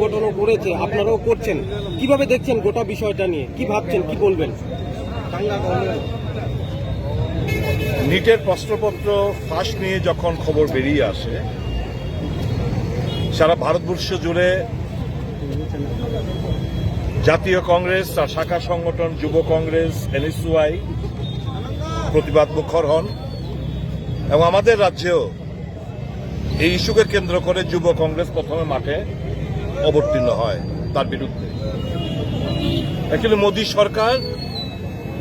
ঘটনা করেছে আপনারাও করছেন। কীভাবে দেখছেন গোটা বিষয়টা নিয়ে? কি ভাবছেন, কি বলবেন? নিটের প্রশ্নপত্র ফাঁস নিয়ে যখন খবর বেরিয়ে আসে, সারা ভারতবর্ষ জুড়ে জাতীয় কংগ্রেস তার শাখা সংগঠন, যুব কংগ্রেস, এনএসইউআই প্রতিবাদ মুখর হন, এবং আমাদের রাজ্যেও এই ইস্যুকে কেন্দ্র করে যুব কংগ্রেস প্রথমে মাঠে অবতীর্ণ হয় তার বিরুদ্ধে। অ্যাকচুয়ালি মোদী সরকার,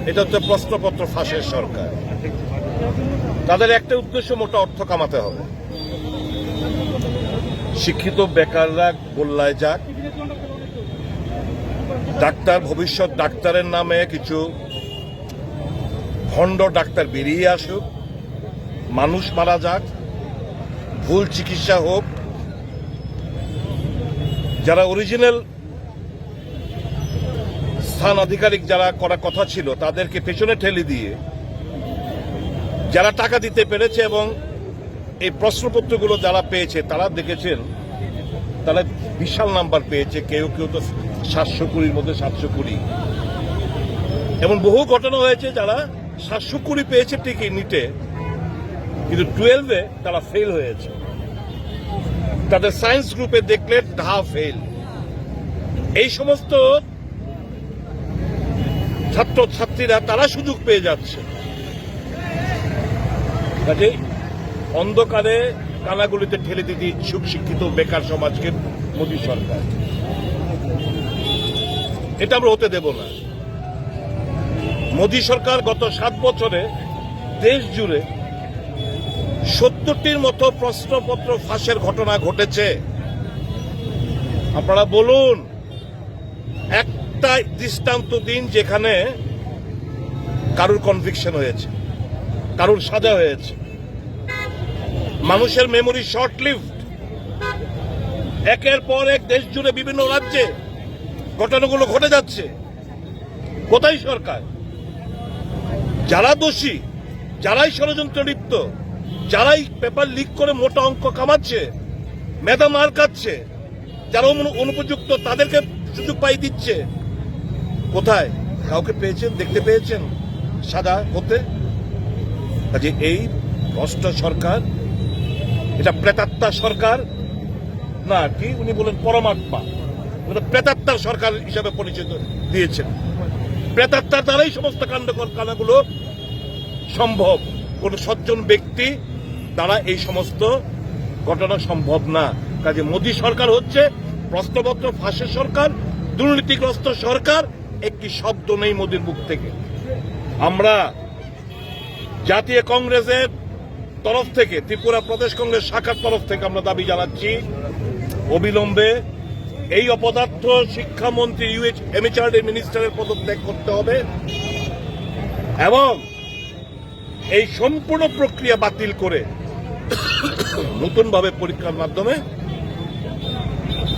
এটা হচ্ছে প্রশ্নপত্র ফাঁসের সরকার। তাদের একটা উদ্দেশ্য, মোটা অর্থ কামাতে হবে। শিক্ষিত বেকাররা গোল্লায় যাক। ডাক্তার, ভবিষ্যৎ ডাক্তারের নামে কিছু ভণ্ড ডাক্তার বেরিয়ে আসুক। মানুষ মারা যাক। ভুল চিকিৎসা হোক। যারা অরিজিনাল স্থান আধিকারিক যারা করা কথা ছিল, তাদেরকে পেছনে ঠেলে দিয়ে যারা টাকা দিতে পেরেছে এবং এই প্রশ্নপত্রগুলো যারা পেয়েছে, তারা দেখেছেন, তারা বিশাল নাম্বার পেয়েছে, কেউ কেউ তো সাতশো কুড়ির মধ্যে সাতশো কুড়ি। এমন বহু ঘটনা হয়েছে যারা সাতশো কুড়ি পেয়েছে ঠিকই নিটে কিন্তু টুয়েলভে তারা ফেল হয়েছে। তাদের সায়েন্স গ্রুপে দেখলে ধা ফেল এই সমস্ত ছাত্র ছাত্রীরা তারা সুযোগ পেয়ে যাচ্ছে। অন্ধকারে কানাগুলিতে ঠেলে দিতে ইচ্ছুক শিক্ষিত বেকার সমাজকে মোদী সরকার। এটা আমরা হতে দেব না। মোদী সরকার গত সাত বছরে দেশ জুড়ে সত্তরটির মতো প্রশ্নপত্র ফাঁসের ঘটনা ঘটেছে। আপনারা বলুন, একটা দৃষ্টান্ত দিন যেখানে কারুর কনভিকশন হয়েছে, কারুর সাজা হয়েছে। মানুষের মেমোরি শর্ট লিভড একের পর এক দেশ জুড়ে বিভিন্ন রাজ্যে ঘটনাগুলো ঘটে যাচ্ছে। কোথায় সরকার? যারা দোষী, যারাই ষড়যন্ত্র লিপ্ত যারাই পেপার লিক করে মোটা অঙ্ক কামাচ্ছে, মেধা মার কাচ্ছে যারা অনুপযুক্ত তাদেরকে সুযোগ পাই দিচ্ছে, কোথায়? কাউকে পেয়েছেন? দেখতে পেয়েছেন? সাদা হতে? কাজে এই ভ্রষ্ট সরকার, এটা প্রেতাত্মা সরকার, না, কি উনি বলেন পরমাত্মা প্রেতাত্মার সরকার হিসাবে পরিচিত দিয়েছেন। প্রেতাত্মার দ্বারাই সমস্ত কাণ্ড কানাগুলো সম্ভব। কোন সজ্জন ব্যক্তি দ্বারা এই সমস্ত ঘটনা সম্ভব না। কাজে মোদী সরকার হচ্ছে প্রশ্নপত্র ফাঁসের সরকার, দুর্নীতিগ্রস্ত সরকার, একটি শব্দ নেই মোদীর মুখ থেকে। আমরা জাতীয় কংগ্রেসের তরফ থেকে, ত্রিপুরা প্রদেশ কংগ্রেস শাখার তরফ থেকে আমরা দাবি জানাচ্ছি, অবিলম্বে এই অপদার্থ শিক্ষামন্ত্রী ইউএচ এমএচআরডি মিনিস্টারের পদত্যাগ করতে হবে এবং এই সম্পূর্ণ প্রক্রিয়া বাতিল করে নতুনভাবে পরীক্ষার মাধ্যমে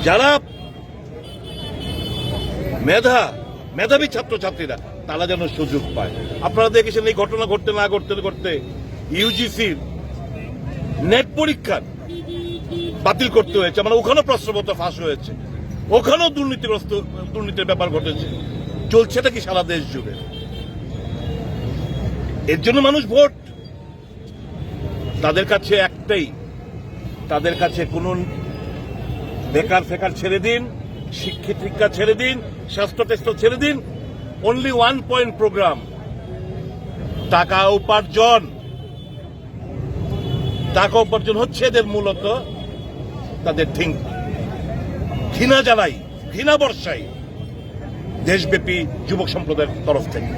যারা মেধা, মেধাবী ছাত্রছাত্রীরা, তারা যেন সুযোগ পায়। আপনারা দেখেছেন এই ঘটনা ঘটতে না ঘটতে ঘটতে ইউজিসির নেট পরীক্ষার বাতিল করতে হয়েছে। মানে ওখানেও প্রশ্নপত্র ফাঁস হয়েছে। ওখানেও দুর্নীতিগ্রস্ত, দুর্নীতির ব্যাপার ঘটেছে। চলছেটা কি সারা দেশ জুড়ে? এর জন্য মানুষ ভোট। তাদের কাছে একটাই, তাদের কাছে কোন বেকার ফেকার ছেড়ে দিন, শিক্ষিত শিক্ষা ছেড়ে দিন স্বাস্থ্য টেস্ট ছেড়ে দিন অনলি ওয়ান পয়েন্ট প্রোগ্রাম টাকা উপার্জন। টাকা উপার্জন হচ্ছে এদের মূলত তাদের থিঙ্ক ঘৃণা জানাই, ঘৃণা বর্ষাই দেশব্যাপী যুবক সম্প্রদায়ের তরফ থেকে।